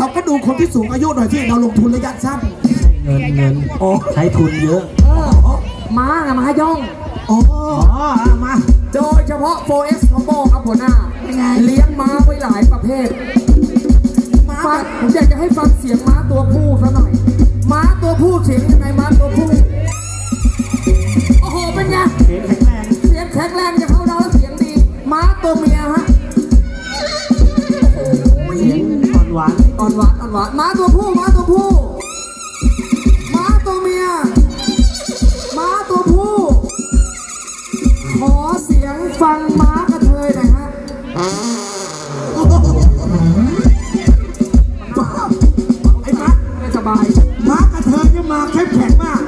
เราก็ดูคนที่สูงอายุหน่อยที่เราลงทุนระยะสั้นเงินเงินโอ้ใช้ทุนเยอะเออม้าไงม้าย่องอ๋ออ๋อเอามา โดยเฉพาะ 4S Combo ครับหัวหน้าเป็นไง เลี้ยงม้าไว้หลายประเภท มาฟังผมอยากจะให้ฟังเสียงม้าตัวผู้ซะหน่อย ม้าตัวผู้เสียงยังไงม้าตัวผู้ โอ้โห เป็นไง เสียงแข็งแรง วาม้าตัวผู้ม้าตัวผู้ม้าตัวเมียม้าตัวผู้ ขอเสียงฟังม้ากระเทยหน่อยฮะไอ้ม้าไม่สบาย ม้ากระเทยเนี่ยมาแข็งแข็งมาก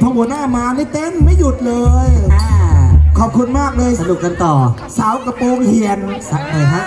พอหัวหน้ามานี่เต้นไม่หยุดเลย อ่าขอบคุณมากเลย สนุกกันต่อ สาวกระโปรงเหียนสักหน่อยฮะ